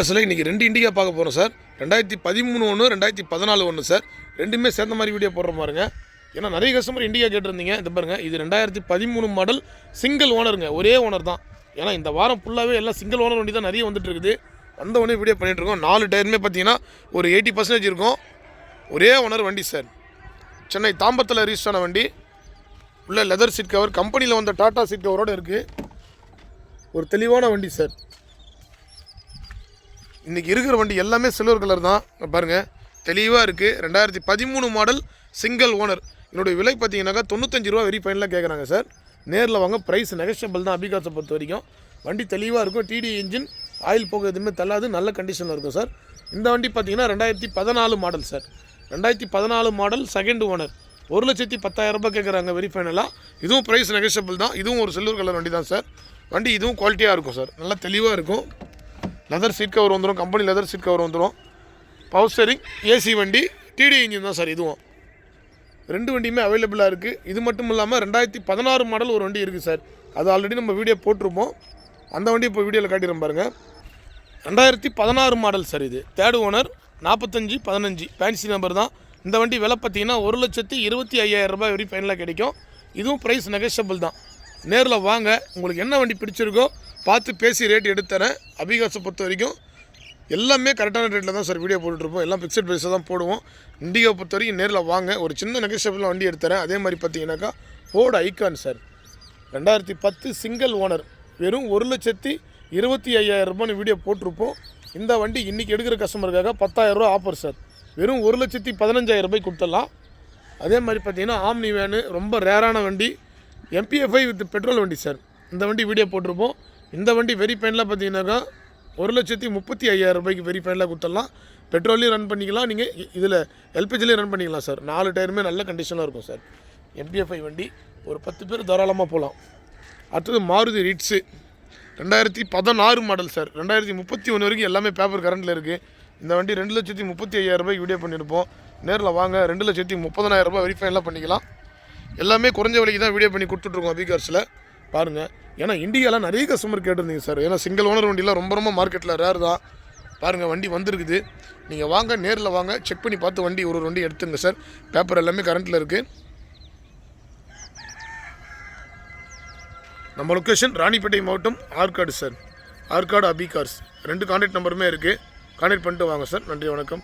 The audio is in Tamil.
சில இன்றைக்கி ரெண்டு இண்டிகா பார்க்க போகிறோம் சார். ரெண்டாயிரத்தி பதிமூணு ஒன்று ரெண்டாயிரத்தி பதினாலு ஒன்று சார். ரெண்டுமே சேர்ந்த மாதிரி வீடியோ போடுற பாருங்க. ஏன்னா நிறைய கஸ்டமர் இண்டிகா கேட்டிருந்தீங்க. இது பாருங்கள் இது ரெண்டாயிரத்தி பதிமூணு மாடல் சிங்கிள் ஓனருங்க ஒரே ஓனர் தான். ஏன்னா இந்த வாரம் ஃபுல்லாகவே எல்லாம் சிங்கிள் ஓனர் வண்டி தான் நிறைய வந்துட்டு இருக்குது. வந்த உடனே வீடியோ பண்ணிட்டு இருக்கோம். நாலு டயருமே பார்த்தீங்கன்னா ஒரு எயிட்டி பர்சன்டேஜ் இருக்கும். ஒரே ஓனர் வண்டி சார். சென்னை தாம்பத்தில் ரீச் ஆன வண்டி. உள்ள லெதர் சீட் கவர் கம்பெனியில் வந்த டாட்டா சீட் கவரோட இருக்குது ஒரு தெளிவான வண்டி சார். இன்றைக்கி இருக்கிற வண்டி எல்லாமே சில்வர் கலர் தான். பாருங்கள் தெளிவாக இருக்குது ரெண்டாயிரத்தி பதிமூணு மாடல் சிங்கிள் ஓனர் என்னுடைய விலை பார்த்தீங்கன்னாக்கா தொண்ணூத்தஞ்சு ரூபா வெரி ஃபைனலாக கேட்குறாங்க சார் நேரில் வாங்க ப்ரைஸ் நெகஷபிள் தான் அபிகாசை பொறுத்த வரைக்கும். வண்டி தெளிவாக இருக்கும். டிடி இன்ஜின் ஆயில் போக எதுவுமே தள்ளாது. நல்ல கண்டிஷனில் இருக்கும் சார் இந்த வண்டி பார்த்தீங்கன்னா ரெண்டாயிரத்தி பதினாலு மாடல் சார் ரெண்டாயிரத்தி பதினாலு மாடல் செகண்ட் ஓனர் ஒரு லட்சத்தி பத்தாயிரம் ரூபாய் கேட்குறாங்க வெரி ஃபைனலாக இதுவும் ப்ரைஸ் நெகஷபிள் தான். இதுவும் ஒரு சில்வர் கலர் வண்டி தான் சார் வண்டி இதுவும் குவாலிட்டியாக இருக்கும் சார் நல்லா தெளிவாக இருக்கும். லெதர் சீட் கவர் வந்துடும் கம்பெனி லெதர் சீட் கவர் வந்துடும் பவர் ஸ்டேரிங் ஏசி வண்டி டிடி இன்ஜின் தான் சார் இதுவும். ரெண்டு வண்டியுமே அவைலபிளாக இருக்குது இது மட்டும் இல்லாமல் ரெண்டாயிரத்தி பதினாறு மாடல் ஒரு வண்டி இருக்குது சார். அது ஆல்ரெடி நம்ம வீடியோ போட்டிருப்போம். அந்த வண்டி இப்போ வீடியோவில் காட்டிடுறோம் பாருங்கள் ரெண்டாயிரத்தி பதினாறு மாடல் சார் இது. தேர்ட் ஓனர் நாற்பத்தஞ்சு பதினஞ்சு ஃபேன்சி நம்பர் தான். இந்த வண்டி விலை பார்த்தீங்கன்னா ஒரு லட்சத்தி இருபத்தி ஐயாயிரம் ரூபாய் வரை ஃபைனலாக கிடைக்கும். இதுவும் ப்ரைஸ் நெகஷபிள் தான். நேரில் வாங்க. உங்களுக்கு என்ன வண்டி பிடிச்சிருக்கோ பார்த்து பேசி ரேட் எடுத்துறேன். அபிகாஸை பொறுத்த வரைக்கும் எல்லாமே கரெக்டான ரேட்டில் தான் சார் வீடியோ போட்டுட்ருப்போம் எல்லாம் ஃபிக்ஸட் ப்ரைஸில் தான் போடுவோம். இண்டிகோ பொறுத்த வரைக்கும் நேரில் வாங்க. ஒரு சின்ன நெகஸ்டபிளில் வண்டி எடுத்துறேன். அதே மாதிரி பார்த்தீங்கன்னாக்கா ஃபோர்டு ஐகான் சார் ரெண்டாயிரத்தி பத்து சிங்கிள் ஓனர் வெறும் ஒரு லட்சத்தி இருபத்தி ஐயாயிரம் ரூபான்னு வீடியோ போட்டிருப்போம். இந்த வண்டி இன்றைக்கி எடுக்கிற கஸ்டமருக்காக பத்தாயிரம் ரூபா ஆஃபர் சார் வெறும் ஒரு லட்சத்தி பதினஞ்சாயிரம் ரூபாய் கொடுத்துடலாம். அதே மாதிரி பார்த்தீங்கன்னா ஆம்னி வேனு ரொம்ப ரேரான வண்டி. எம்பிஎஃப்ஐ வித் பெட்ரோல் வண்டி சார் இந்த வண்டி வீடியோ போட்டிருப்போம். இந்த வண்டி வெரி ஃபைனில் பார்த்தீங்கன்னாக்கா ஒரு லட்சத்தி முப்பத்தி ஐயாயிரம் ரூபாய்க்கு வெரி ஃபைனில் கொடுத்துடலாம். பெட்ரோல்லையும் ரன் பண்ணிக்கலாம். நீங்கள் இதில் எல்பிஜிலையும் ரன் பண்ணிக்கலாம் சார் நாலு டயருமே நல்ல கண்டிஷனாக இருக்கும் சார் எம்பிஎஃப்ஐ வண்டி ஒரு பத்து பேர் தாராளமாக போகலாம் அடுத்தது மாருதி ரிட்ஸு ரெண்டாயிரத்தி பதினாறு மாடல் சார் ரெண்டாயிரத்தி முப்பத்தி ஒன்று வரைக்கும் எல்லாமே பேப்பர் கரண்டில் இருக்குது இந்த வண்டி ரெண்டு லட்சத்தி முப்பத்தி ஐயாயிரம் ரூபாய்க்கு வீடியோ பண்ணியிருப்போம் நேரில் வாங்க ரெண்டு லட்சத்தி முப்பதனாயிரம் ரூபாய் வெரிஃபைலாம் பண்ணிக்கலாம். எல்லாமே குறைஞ்ச விலைக்கு தான் வீடியோ பண்ணி கொடுத்துட்ருக்கோம் அபிகார்ஸில் பாருங்கள் ஏன்னா இந்தியாவில் நிறைய கஸ்டமர் கேட்டிருந்தீங்க சார் ஏன்னா சிங்கிள் ஓனர் வண்டிலாம் ரொம்ப ரொம்ப மார்க்கெட்டில் ரேர் தான். பாருங்கள் வண்டி வந்திருக்குது. நீங்கள் வாங்க நேரில் வாங்க செக் பண்ணி பார்த்து வண்டி ஒரு ஒரு வண்டி எடுத்துங்க சார் பேப்பர் எல்லாமே கரண்ட்டில் இருக்குது நம்ம லொக்கேஷன் ராணிப்பேட்டை மாவட்டம் ஆற்காடு சார் ஆற்காடு அபி கார்ஸ் ரெண்டு கான்டாக்ட் நம்பருமே இருக்குது கான்டாக்ட் பண்ணிட்டு வாங்க சார் நன்றி வணக்கம்.